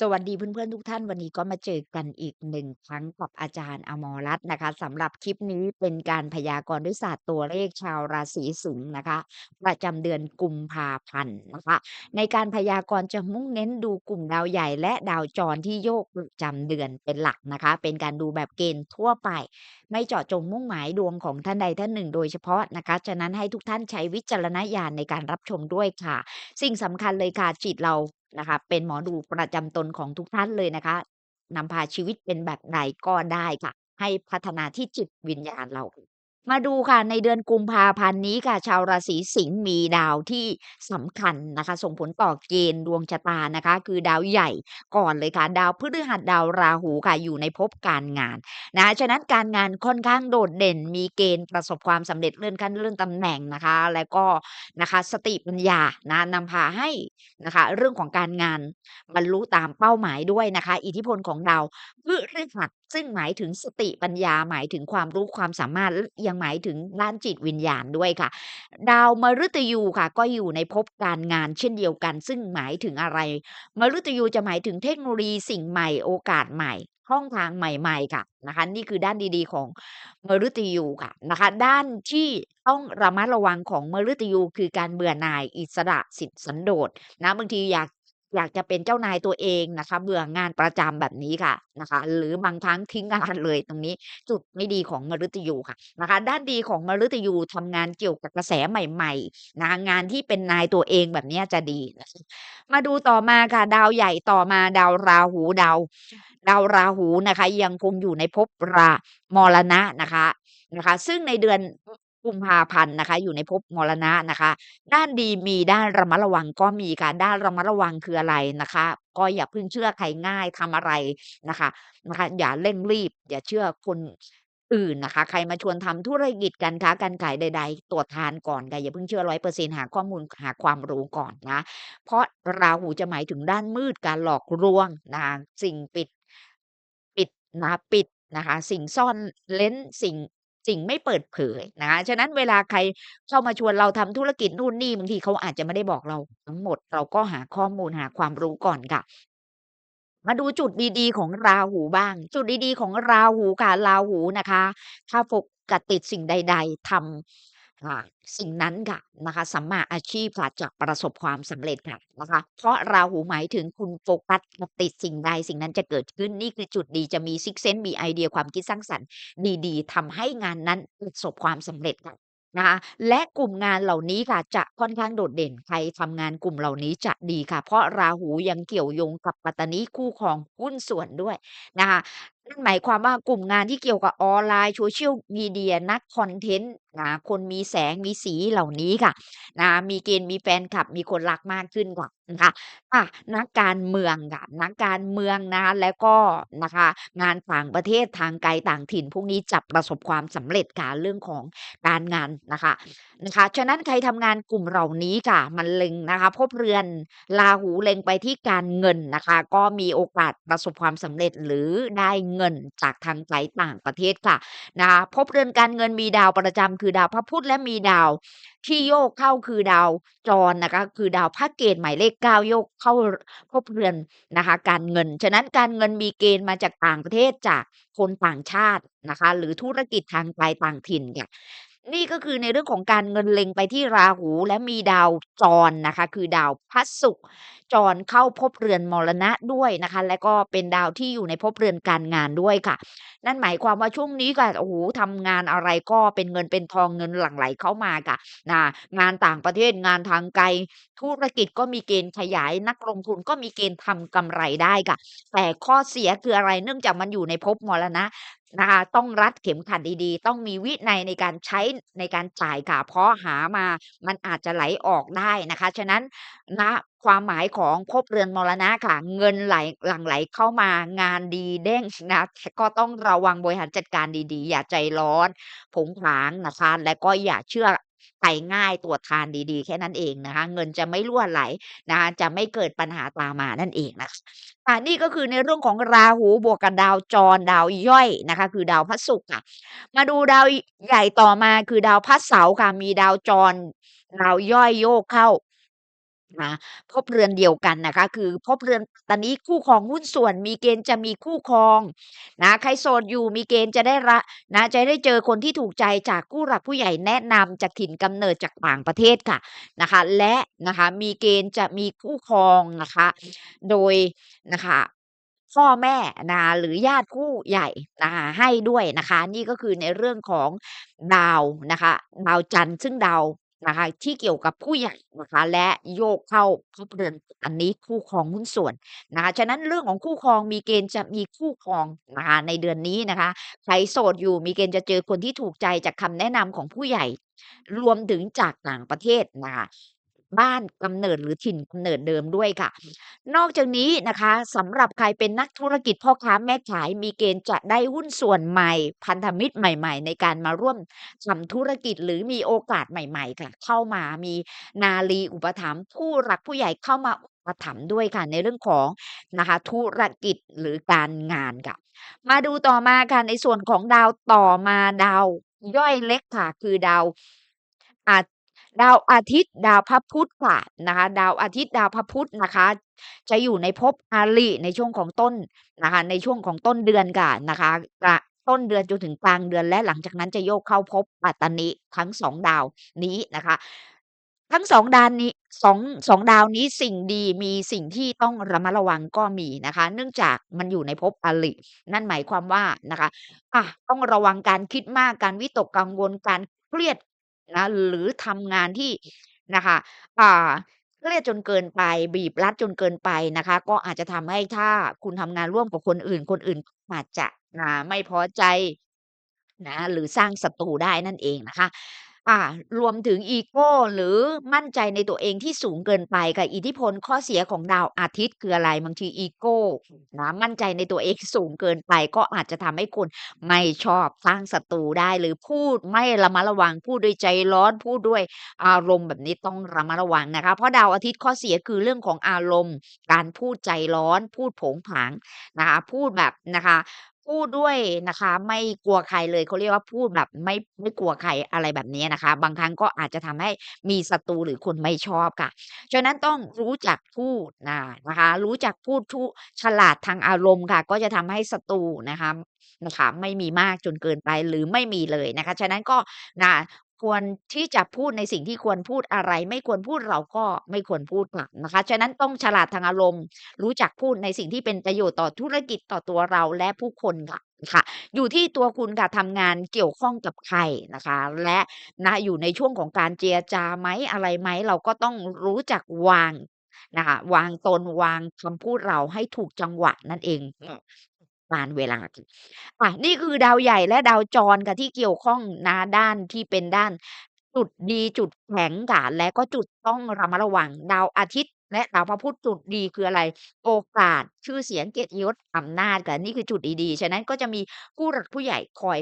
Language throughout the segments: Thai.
สวัสดีเพื่อนๆทุกท่าน วันนี้ก็มาเจอกันอีกหนึ่งครั้งกับอาจารย์อมรรัตน์นะคะสำหรับคลิปนี้เป็นการพยากรณ์ด้วยศาสตร์ตัวเลขชาวราศีสิงห์นะคะ ประจำเดือนกุมภาพันธ์นะคะ ในการพยากรณ์จะมุ่งเน้นดูกลุ่มดาวใหญ่และดาวจรที่โยกประจำเดือนเป็นหลักนะคะ เป็นการดูแบบเกณฑ์ทั่วไปไม่เจาะจงมุ่งหมายดวงของท่านใดท่านหนึ่ง โดยเฉพาะนะคะ ฉะนั้นให้ทุกท่านใช้วิจารณญาณในการรับชมด้วยค่ะ สิ่งสำคัญเลยค่ะจิตเรานะคะ เป็นหมอดูประจำตนของทุกท่านเลยนะคะนำพาชีวิตเป็นแบบใดก็ได้ค่ะ ให้พัฒนาที่จิตวิญญาณเรา มาดูค่ะในเดือนกุมภาพันธ์นี้ค่ะ ชาวราศีสิงห์มีดาวที่สำคัญนะคะ ส่งผลต่อเกณฑ์ดวงชะตานะคะ คือดาวใหญ่ก่อนเลยค่ะ ดาวพฤหัสดาวราหูค่ะอยู่ในภพการงานนะฉะนั้นการงานค่อนข้างโดดเด่น มีเกณฑ์ประสบความสำเร็จเลื่อนขั้นเลื่อนตำแหน่งนะคะ แล้วก็นะคะสติปัญญานะนำพาให้นะคะ เรื่องของการงานบรรลุตามเป้าหมายด้วยนะคะ อิทธิพลของดาวพฤหัส ซึ่งหมายถึงสติปัญญาหมายถึงความรู้ความสามารถยังหมายถึงด้านจิตวิญญาณด้วยค่ะ ดาวมฤตยูค่ะ ก็อยู่ในภพการงานเช่นเดียวกัน ซึ่งหมายถึงอะไร มฤตยูจะหมายถึงเทคโนโลยีสิ่งใหม่โอกาสใหม่ช่องทางใหม่ๆค่ะนะคะ นี่คือด้านดีๆของมฤตยูค่ะนะคะ ด้านที่ต้องระมัดระวังของมฤตยูคือการเบื่อหน่ายอิสระสิทธิสันโดษนะบางทีอยาก อยากจะเป็นเจ้านายตัวเองนะคะ เบื่องานประจำแบบนี้ค่ะนะคะ หรือบางครั้งทิ้งงานเลยตรงนี้ จุดไม่ดีของมฤตยูค่ะนะคะ ด้านดีของมฤตยูทำงานเกี่ยวกับกระแสใหม่ๆนะงานที่เป็นนายตัวเองแบบนี้จะดีนะคะมาดูต่อมาค่ะดาวใหญ่ต่อมาดาวราหูดาวดาวราหูนะคะ ยังคงอยู่ในภพรามรณะนะคะนะคะ ซึ่งในเดือน กุมภาพันธ์นะคะ อยู่ในภพมรณะนะคะ ด้านดีมีด้านระมัดระวังก็มีค่ะด้านระมัดระวังคืออะไรนะคะ ก็อย่าเพิ่งเชื่อใครง่ายทำอะไรนะคะนะคะ อย่าเร่งรีบ อย่าเชื่อคนอื่นนะคะ ใครมาชวนทำธุรกิจการค้าการขายใด ๆ ตรวจทานก่อนค่ะอย่าเพิ่งเชื่อร้อยเปอร์เซ็นหาข้อมูลหาความรู้ก่อนนะ เพราะราหูจะหมายถึงด้านมืดการหลอกลวงนะคะสิ่งปิด ปิดนะปิดนะคะ สิ่งซ่อนเร้นสิ่ง สิ่งไม่เปิดเผยนะคะฉะนั้นเวลาใครเข้ามาชวนเราทำธุรกิจนู่นนี่บางทีเขาอาจจะไม่ได้บอกเราทั้งหมด เราก็หาข้อมูลหาความรู้ก่อนค่ะมาดูจุดดีๆของราหูบ้าง จุดดีๆของราหูค่ะราหูนะคะ ถ้าโฟกัสติดสิ่งใด ๆทำ อ่าสิ่งนั้นค่ะนะคะ สัมมาอาชีพค่ะจะประสบความสำเร็จค่ะนะคะ เพราะราหูหมายถึงคุณโฟกัสติดสิ่งใดสิ่งนั้นจะเกิดขึ้นนี่คือจุดดีจะมีซิกเซนมีไอเดียความคิดสร้างสรรค์ ดีๆทำให้งานนั้นประสบความสำเร็จค่ะนะคะและกลุ่มงานเหล่านี้ค่ะจะค่อนข้างโดดเด่นใครทำงานกลุ่มเหล่านี้จะดีค่ะ เพราะราหูยังเกี่ยวโยงกับปัตตานีคู่ครองหุ้นส่วนด้วยนะคะ นั่นหมายความว่ากลุ่มงานที่เกี่ยวกับออนไลน์ Social Media นักคอนเทนต์นะคนมีแสงมีสีเหล่านี้ค่ะนะมีเกณฑ์มีแฟนคลับมีคนรักมากขึ้นค่ะนะคะอะนักการเมืองค่ะนักการเมืองนะคะแล้วก็นะคะ งานต่างประเทศทางไกลต่างถิ่นพวกนี้จะประสบความสำเร็จค่ะเรื่องของการงานนะคะนะคะฉะนั้นใครทำงานกลุ่มเหล่านี้ค่ะ มันเล็งนะคะ พบเรือนราหูเล็งไปที่การเงินนะคะ ก็มีโอกาสประสบความสำเร็จหรือได้เงินเงินจากทางไกลต่างประเทศค่ะนะคะพบเรือนการเงินมีดาวประจำคือดาวพระพุธและมีดาวที่โยกเข้าคือดาวจรนะคะคือดาวพระเกณฑ์หมายเลขเก้าโยกเข้าพบเรือนนะคะการเงิน ฉะนั้นการเงินมีเกณฑ์มาจากต่างประเทศจากคนต่างชาตินะคะหรือธุรกิจทางไกลต่างถิ่นค่ะ นี่ก็คือในเรื่องของการเงินเล็งไปที่ราหูและมีดาวจรนะคะ คือดาวพระศุกร์จรเข้าพบเรือนมรณะด้วยนะคะ และก็เป็นดาวที่อยู่ในภพเรือนการงานด้วยค่ะ นั่นหมายความว่าช่วงนี้ก็โอ้โหทำงานอะไรก็เป็นเงินเป็นทองเงินหลั่งไหลเข้ามาค่ะนะงานต่างประเทศงานทางไกล ธุรกิจก็มีเกณฑ์ขยายนักลงทุนก็มีเกณฑ์ทำกำไรได้ค่ะ แต่ข้อเสียคืออะไรเนื่องจากมันอยู่ในภพมรณะ นะคะ ต้องรัดเข็มขัดดีๆ ต้องมีวินัยในการใช้ในการจ่ายค่ะ เพราะหามามันอาจจะไหลออกได้นะคะ ฉะนั้นนะความหมายของภพเรือนมรณะค่ะ เงินไหลหลั่งไหลเข้ามางานดีเด้งนะก็ต้องระวังบริหารจัดการดีๆ อย่าใจร้อน ผงผางนะคะ และก็อย่าเชื่อ ไปง่ายตรวจทานดีๆ แค่นั้นเองนะคะ เงินจะไม่รั่วไหลนะคะจะไม่เกิดปัญหาตามมานั่นเองนะคะอ่านี่ก็คือในเรื่องของราหูบวกกับดาวจรดาวย่อยนะคะ คือดาวพระศุกร์ค่ะ มาดูดาวใหญ่ต่อมาคือดาวพระเสาร์ค่ะมีดาวจรดาวย่อยโยกเข้า นะภพเรือนเดียวกันนะคะ คือภพเรือนตอนนี้คู่ครองหุ้นส่วน มีเกณฑ์จะมีคู่ครองนะใครโสดอยู่มีเกณฑ์จะได้ระนะจะได้เจอคนที่ถูกใจจากผู้หลักผู้ใหญ่แนะนำจากถิ่นกำเนิดจากต่างประเทศค่ะนะคะ และนะคะมีเกณฑ์จะมีคู่ครองนะคะ โดยนะคะพ่อแม่นะคะหรือญาติผู้ใหญ่นะคะให้ด้วยนะคะ นี่ก็คือในเรื่องของดาวนะคะ ดาวจันทร์ซึ่งดาว นะคะ ที่เกี่ยวกับผู้ใหญ่นะคะ และโยกเข้าภพเรือนอันนี้คู่ครองหุ้นส่วนนะคะ ฉะนั้นเรื่องของคู่ครองมีเกณฑ์จะมีคู่ครองนะคะในเดือนนี้นะคะใครโสดอยู่มีเกณฑ์จะเจอคนที่ถูกใจจากคำแนะนำของผู้ใหญ่ รวมถึงจากต่างประเทศนะคะ บ้านกำเนิดหรือถิ่นกำเนิดเดิมด้วยค่ะ นอกจากนี้นะคะสำหรับใครเป็นนักธุรกิจพ่อค้าแม่ขายมีเกณฑ์จะได้หุ้นส่วนใหม่ พันธมิตรใหม่ ๆ ในการมาร่วมทำธุรกิจหรือมีโอกาสใหม่ๆค่ะเข้ามามีนารีอุปถัมภ์ผู้หลักผู้ใหญ่เข้ามาอุปถัมภ์ด้วยค่ะในเรื่องของนะคะธุรกิจหรือการงานค่ะ มาดูต่อมาค่ะในส่วนของดาวต่อมาดาวย่อยเล็กค่ะคือดาวอา ดาวอาทิตย์ดาวพระพุธค่ะนะคะ ดาวอาทิตย์ดาวพระพุธนะคะ จะอยู่ในภพอาริในช่วงของต้นนะคะ ในช่วงของต้นเดือนค่ะนะคะกะต้นเดือนจนถึงกลางเดือนและหลังจากนั้นจะโยกเข้าภพปัตตนิทั้งสองดาวนี้นะคะ ทั้งสองดานนี้สองสองดาวนี้สิ่งดีมีสิ่งที่ต้องระมัดระวังก็มีนะคะ เนื่องจากมันอยู่ในภพอารินั่นหมายความว่านะคะอะต้องระวังการคิดมากการวิตกกังวลการเครียด นะหรือทำงานที่นะคะ อ่า เครียดจนเกินไป บีบรัดจนเกินไปนะคะ ก็อาจจะทำให้ถ้าคุณทำงานร่วมกับคนอื่น คนอื่นอาจจะนะไม่พอใจนะหรือสร้างศัตรูได้นั่นเองนะคะ อ่า รวมถึงอีโก้หรือมั่นใจในตัวเองที่สูงเกินไปค่ะอิทธิพลข้อเสียของดาวอาทิตย์คืออะไรบางทีอีโก้นะมั่นใจในตัวเองสูงเกินไป ก็อาจจะทำให้คุณไม่ชอบสร้างศัตรูได้ หรือพูดไม่ระมัดระวังพูดด้วยใจร้อนพูดด้วยอารมณ์แบบนี้ต้องระมัดระวังนะคะ เพราะดาวอาทิตย์ข้อเสียคือเรื่องของอารมณ์ การพูดใจร้อน พูดโผงผางนะคะ พูดแบบนะคะ พูดด้วยนะคะ ไม่กลัวใครเลย เขาเรียกว่าพูดแบบไม่ ไม่กลัวใคร อะไรแบบนี้นะคะ บางครั้งก็อาจจะทำให้มีศัตรู หรือคนไม่ชอบค่ะ ฉะนั้นต้องรู้จักพูดนะนะคะ รู้จักพูด ทุ ฉลาดทางอารมณ์ค่ะ ก็จะทำให้ศัตรูนะคะ นะคะ ไม่มีมากจนเกินไป หรือไม่มีเลยนะคะ ฉะนั้นก็ นะ ควรที่จะพูดในสิ่งที่ควรพูดอะไร ไม่ควรพูดเราก็ไม่ควรพูดค่ะนะคะ ฉะนั้นต้องฉลาดทางอารมณ์ รู้จักพูดในสิ่งที่เป็นประโยชน์ต่อธุรกิจต่อตัวเราและผู้คนค่ะค่ะ อยู่ที่ตัวคุณค่ะทำงานเกี่ยวข้องกับใครนะคะ และนะอยู่ในช่วงของการเจรจาไหมอะไรไหม เราก็ต้องรู้จักวางนะคะ วางตนวางคำพูดเราให้ถูกจังหวะนั่นเอง การเวลาค่ะ อะนี่คือดาวใหญ่และดาวจรค่ะ ที่เกี่ยวข้องนะด้านที่เป็นด้านจุดดี จุดแข็งค่ะ และก็จุดต้องระมัดระวัง ดาวอาทิตย์และดาวพระพุธ จุดดีคืออะไร โอกาส ชื่อเสียง เกียรติยศ อำนาจค่ะ นี่คือจุดดี ๆ ฉะนั้นก็จะมีผู้หลักผู้ใหญ่คอย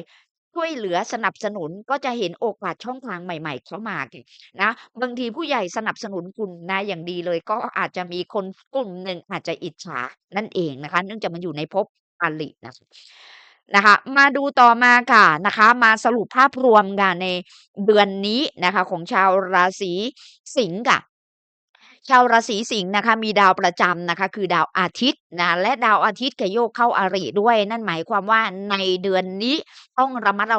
ช่วยเหลือ สนับสนุน ก็จะเห็นโอกาสช่องทางใหม่ ๆ เข้ามาค่ะ นะ บางทีผู้ใหญ่สนับสนุนคุณนะอย่างดีเลย ก็อาจจะมีคนกลุ่มหนึ่งอาจจะอิจฉานั่นเองนะคะ เนื่องจากมันอยู่ในภพ อารินะนะคะ มาดูต่อมาค่ะนะคะ มาสรุปภาพรวมค่ะในเดือนนี้นะคะ ของชาวราศีสิงห์ค่ะชาวราศีสิงห์นะคะมีดาวประจำนะคะคือดาวอาทิตย์นะและดาวอาทิตย์ก็โยกเข้าอาริด้วย นั่นหมายความว่าในเดือนนี้ต้องระมัดระ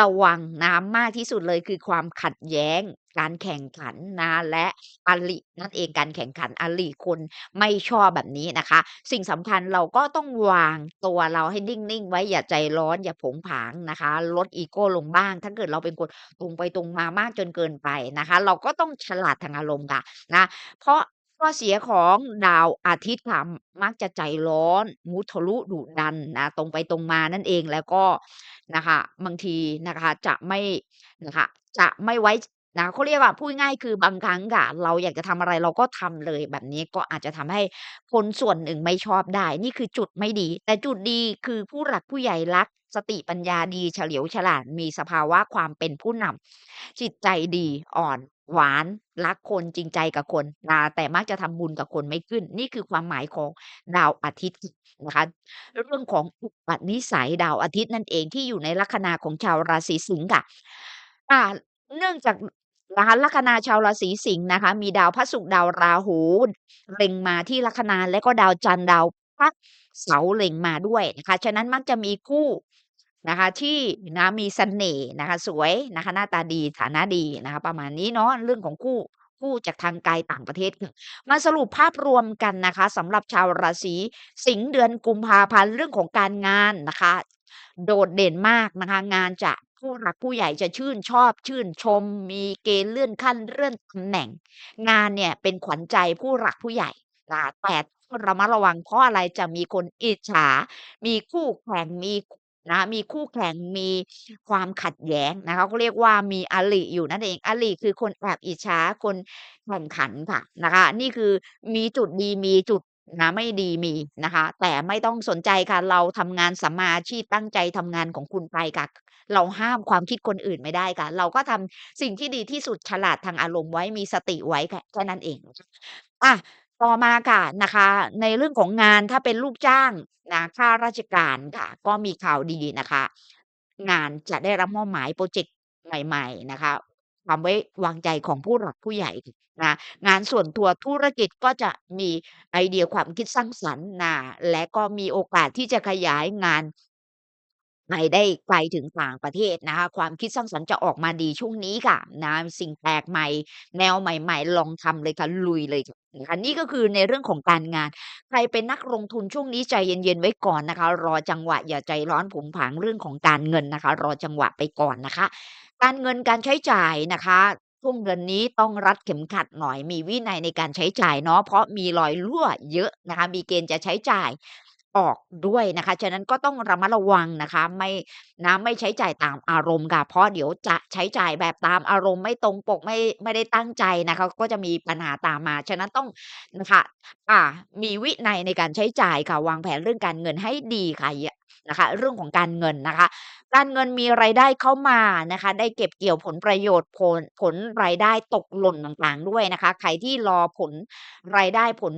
ระวังนะคะมากที่สุดเลยคือความขัดแย้ง การแข่งขันนะและอรินั่นเองการแข่งขันอริคนไม่ชอบแบบนี้นะคะ สิ่งสำคัญเราก็ต้องวางตัวเราให้นิ่งๆไว้อย่าใจร้อนอย่าผงผางนะคะ ลดอีโก้ลงบ้าง ถ้าเกิดเราเป็นคนตรงไปตรงมามากจนเกินไปนะคะ เราก็ต้องฉลาดทางอารมณ์ค่ะนะเพราะข้อเสียของดาวอาทิตย์ค่ะมักจะใจร้อน มุทะลุดุดันนะตรงไปตรงมานั่นเองแล้วก็นะคะ บางทีนะคะจะไม่นะคะ จะไม่ไว้ นะเขาเรียกว่าพูดง่ายคือบางครั้งค่ะเราอยากจะทำอะไรเราก็ทำเลยแบบนี้ก็อาจจะทำให้คนส่วนหนึ่งไม่ชอบได้ นี่คือจุดไม่ดี แต่จุดดีคือผู้หลักผู้ใหญ่รัก สติปัญญาดีเฉลียวฉลาดมีสภาวะความเป็นผู้นำจิตใจดีอ่อน หวาน รักคนจริงใจกับคนนะแต่มักจะทำบุญกับคนไม่ขึ้น นี่คือความหมายของดาวอาทิตย์นะคะ เรื่องของอุปนิสัยดาวอาทิตย์นั่นเองที่อยู่ในลัคนาของชาวราศีสิงห์ค่ะอ่าเนื่องจาก นะคะลัคนาชาวราศีสิงห์นะคะ มีดาวพระศุกร์ดาวราหูเล็งมาที่ลัคนาและก็ดาวจันทร์ดาวพระเสาเล็งมาด้วยนะคะ ฉะนั้นมักจะมีคู่นะคะ ที่นะมีเสน่ห์นะคะ สวยนะคะ หน้าตาดีฐานะดีนะคะ ประมาณนี้เนาะเรื่องของคู่คู่จากทางไกลต่างประเทศค่ะมาสรุปภาพรวมกันนะคะสำหรับชาวราศีสิงห์เดือนกุมภาพันธ์เรื่องของการงานนะคะ โดดเด่นมากนะคะ งานจะ ผู้หลักผู้ใหญ่จะชื่นชอบ ชื่นชม มีเกณฑ์เลื่อนขั้นเลื่อนตำแหน่ง งานเนี่ยเป็นขวัญใจผู้หลักผู้ใหญ่นะคะแต่ต้องระมัดระวังเพราะอะไรจะมีคนอิจฉา มีคู่แข่งมีนะมีคู่แข่งมีความขัดแย้งนะคะเขาเรียกว่ามีอริอยู่นั่นเองอริคือคนแอบอิจฉาคนแข่งขันค่ะนะคะ นี่คือมีจุดดีมีจุดนะไม่ดีมีนะคะ แต่ไม่ต้องสนใจค่ะ เราทำงานสัมมาอาชีพตั้งใจทำงานของคุณไปค่ะ เราห้ามความคิดคนอื่นไม่ได้ค่ะ เราก็ทำสิ่งที่ดีที่สุดฉลาดทางอารมณ์ไว้มีสติไว้ค่ะแค่นั้นเองอะต่อมาค่ะนะคะ ในเรื่องของงานถ้าเป็นลูกจ้างนะข้าราชการค่ะ ก็มีข่าวดีนะคะ งานจะได้รับมอบหมายพรเจกต์ใหม่ ๆ นะคะความไว้วางใจของผู้หลักผู้ใหญ่นะงานส่วนตัวธุรกิจก็จะมีไอเดียความคิดสร้างสรรค์นะและก็มีโอกาสที่จะขยายงาน ไปได้ไกลถึงต่างประเทศนะคะ ความคิดสร้างสรรค์จะออกมาดีช่วงนี้ค่ะนะสิ่งแปลกใหม่ แนวใหม่ๆ ลองทำเลยค่ะ ลุยเลยนะคะนี่ก็คือในเรื่องของการงาน ใครเป็นนักลงทุนช่วงนี้ใจเย็นๆไว้ก่อนนะคะ รอจังหวะอย่าใจร้อนผุนผางเรื่องของการเงินนะคะ รอจังหวะไปก่อนนะคะ การเงินการใช้จ่ายนะคะช่วงเดือนนี้ต้องรัดเข็มขัดหน่อยมีวินัยในการใช้จ่ายเนาะเพราะมีรอยรั่วเยอะนะคะ มีเกณฑ์จะใช้จ่าย ออกด้วยนะคะ ฉะนั้นก็ต้องระมัดระวังนะคะ ไม่นะไม่ใช้จ่ายตามอารมณ์ค่ะ เพราะเดี๋ยวจะใช้จ่ายแบบตามอารมณ์ไม่ตรงปกไม่ไม่ได้ตั้งใจนะคะ ก็จะมีปัญหาตามมา ฉะนั้นต้องนะคะ อ่า มีวินัยในการใช้จ่ายค่ะ วางแผนเรื่องการเงินให้ดีค่ะยนะคะ เรื่องของการเงินนะคะ การเงินมีรายได้เข้ามานะคะ ได้เก็บเกี่ยวผลประโยชน์ผลผลรายได้ตกหล่นต่างๆ ด้วยนะคะ ใครที่รอผลรายได้ผล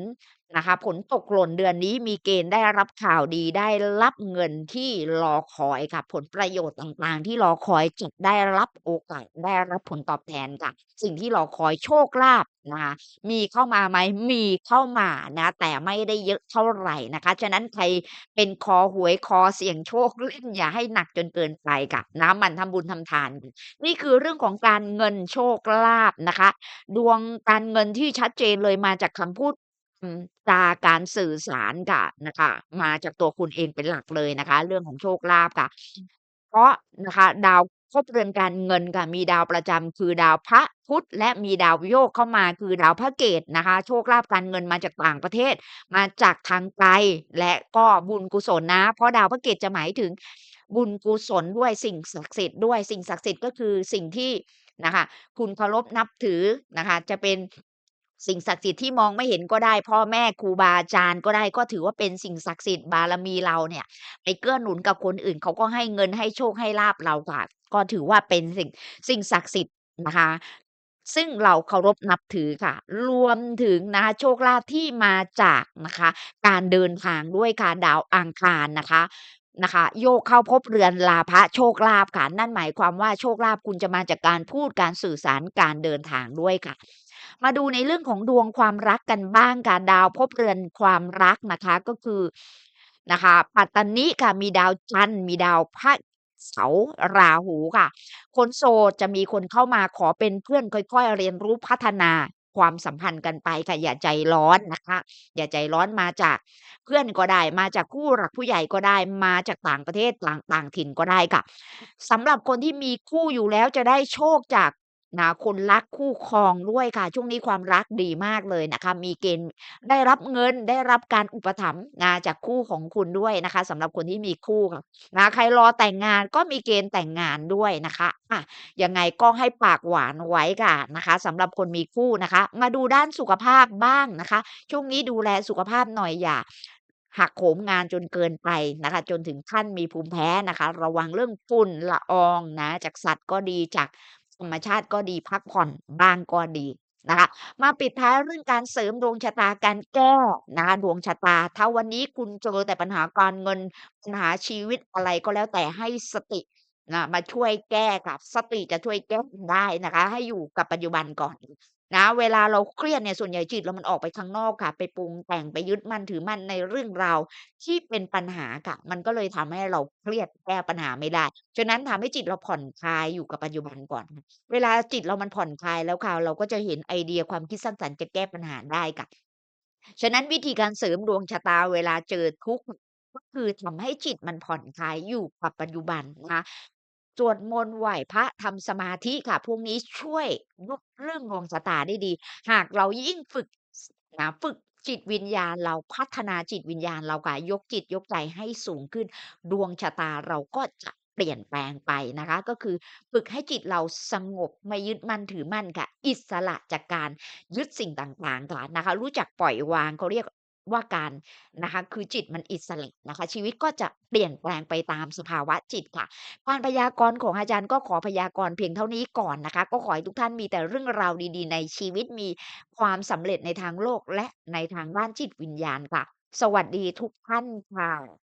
นะคะ ผลตกหล่นเดือนนี้มีเกณฑ์ได้รับข่าวดีได้รับเงินที่รอคอยค่ะ ผลประโยชน์ต่างๆ ที่รอคอยจะได้รับโอกาสได้รับผลตอบแทนค่ะ สิ่งที่รอคอยโชคลาภนะคะมีเข้ามาไหมมีเข้ามานะ แต่ไม่ได้เยอะเท่าไหร่นะคะ ฉะนั้นใครเป็นคอหวยคอเสี่ยงโชคเล่นอย่าให้หนักจนเกินไปค่ะนะหมันทำบุญทำทาน นี่คือเรื่องของการเงินโชคลาภนะคะ ดวงการเงินที่ชัดเจนเลยมาจากคำพูดอืมจาการสื่อสารค่ะนะคะ มาจากตัวคุณเองเป็นหลักเลยนะคะ เรื่องของโชคลาภค่ะ เพราะนะคะดาวครบเรือนการเงินค่ะมีดาวประจำคือดาวพระพุธและมีดาวโยกเข้ามาคือดาวพระเกตนะคะ โชคลาภการเงินมาจากต่างประเทศ มาจากทางไกลและก็บุญกุศลนะ เพราะดาวพระเกตจะหมายถึง บุญกุศลด้วยสิ่งศักดิ์สิทธิ์ด้วยสิ่งศักดิ์สิทธิ์ก็คือสิ่งที่นะคะคุณเคารพนับถือนะคะจะเป็นสิ่งศักดิ์สิทธิ์ที่มองไม่เห็นก็ได้ พ่อแม่ครูบาอาจารย์ก็ได้ก็ถือว่าเป็นสิ่งศักดิ์สิทธิ์บารมีเราเนี่ยไปเกื้อหนุนกับคนอื่น เขาก็ให้เงินให้โชคให้ลาภเราค่ะ ก็ถือว่าเป็นสิ่งสิ่งศักดิ์สิทธิ์นะคะ ซึ่งเราเคารพนับถือค่ะ รวมถึงนะคะโชคลาภที่มาจากนะคะ การเดินทางด้วยค่ะดาวอังคารนะคะ นะคะ โยกเข้าภพเรือนลาภโชคลาภค่ะนั่นหมายความว่าโชคลาภคุณจะมาจากการพูดการสื่อสารการเดินทางด้วยค่ะ มาดูในเรื่องของดวงความรักกันบ้างค่ะดาวภพเรือนความรักนะคะก็คือนะคะปัตตนิค่ะมีดาวจันทร์มีดาวพระเสาร์ราหูค่ะ คนโสดจะมีคนเข้ามาขอเป็นเพื่อนค่อยๆ เรียนรู้พัฒนา ความสัมพันธ์กันไปค่ะอย่าใจร้อนนะคะ อย่าใจร้อนมาจากเพื่อนก็ได้ มาจากคู่หลักผู้ใหญ่ก็ได้ มาจากต่างประเทศต่างต่างถิ่นก็ได้ค่ะสำหรับคนที่มีคู่อยู่แล้วจะได้โชคจาก นะ คนรักคู่ครองด้วยค่ะ ช่วงนี้ความรักดีมากเลยนะคะ มีเกณฑ์ได้รับเงิน ได้รับการอุปถัมภ์นะจากคู่ของคุณด้วยนะคะสำหรับคนที่มีคู่ค่ะนะใครรอแต่งงานก็มีเกณฑ์แต่งงานด้วยนะคะอะยังไงก็ให้ปากหวานไว้ค่ะนะคะสำหรับคนมีคู่นะคะ มาดูด้านสุขภาพบ้างนะคะ ช่วงนี้ดูแลสุขภาพหน่อยอย่า หักโหมงานจนเกินไปนะคะ จนถึงขั้นมีภูมิแพ้นะคะ ระวังเรื่องฝุ่นละอองนะ จากสัตว์ก็ดีจาก ธรรมชาติก็ดีพักผ่อนบ้างก็ดีนะคะ มาปิดท้ายเรื่องการเสริมดวงชะตาการแก้นะคะดวงชะตา ถ้าวันนี้คุณเจอแต่ปัญหาการเงินปัญหาชีวิตอะไรก็แล้วแต่ให้สตินะมาช่วยแก้ค่ะสติจะช่วยแก้ได้นะคะ ให้อยู่กับปัจจุบันก่อน นะเวลาเราเครียดเนี่ยส่วนใหญ่จิตเรามันออกไปข้างนอกค่ะ ไปปรุงแต่งไปยึดมั่นถือมั่นในเรื่องราวที่เป็นปัญหาค่ะ มันก็เลยทำให้เราเครียดแก้ปัญหาไม่ได้ ฉะนั้นทำให้จิตเราผ่อนคลายอยู่กับปัจจุบันก่อนเวลาจิตเรามันผ่อนคลายแล้วค่ะ เราก็จะเห็นไอเดียความคิดสร้างสรรค์จะแก้ปัญหาได้ค่ะ ฉะนั้นวิธีการเสริมดวงชะตาเวลาเจอทุกข์ก็คือทำให้จิตมันผ่อนคลายอยู่กับปัจจุบันนะคะ สวดมนต์ไหว้พระทำสมาธิค่ะ พวกนี้ช่วยยกเรื่องดวงชะตาได้ดี หากเรายิ่งฝึกนะฝึกจิตวิญญาณเราพัฒนาจิตวิญญาณเราค่ะยกจิตยกใจให้สูงขึ้น ดวงชะตาเราก็จะเปลี่ยนแปลงไปนะคะ ก็คือฝึกให้จิตเราสงบไม่ยึดมั่นถือมั่นค่ะ อิสระจากการยึดสิ่งต่างๆค่ะนะคะ รู้จักปล่อยวางเขาเรียก ว่าการนะคะคือจิตมันอิสระนะคะ ชีวิตก็จะเปลี่ยนแปลงไปตามสภาวะจิตค่ะการพยากรณ์ของอาจารย์ก็ขอพยากรณ์เพียงเท่านี้ก่อนนะคะ ก็ขอให้ทุกท่านมีแต่เรื่องราวดีๆ ในชีวิตมีความสำเร็จในทางโลกและในทางด้านจิตวิญญาณค่ะ สวัสดีทุกท่านค่ะ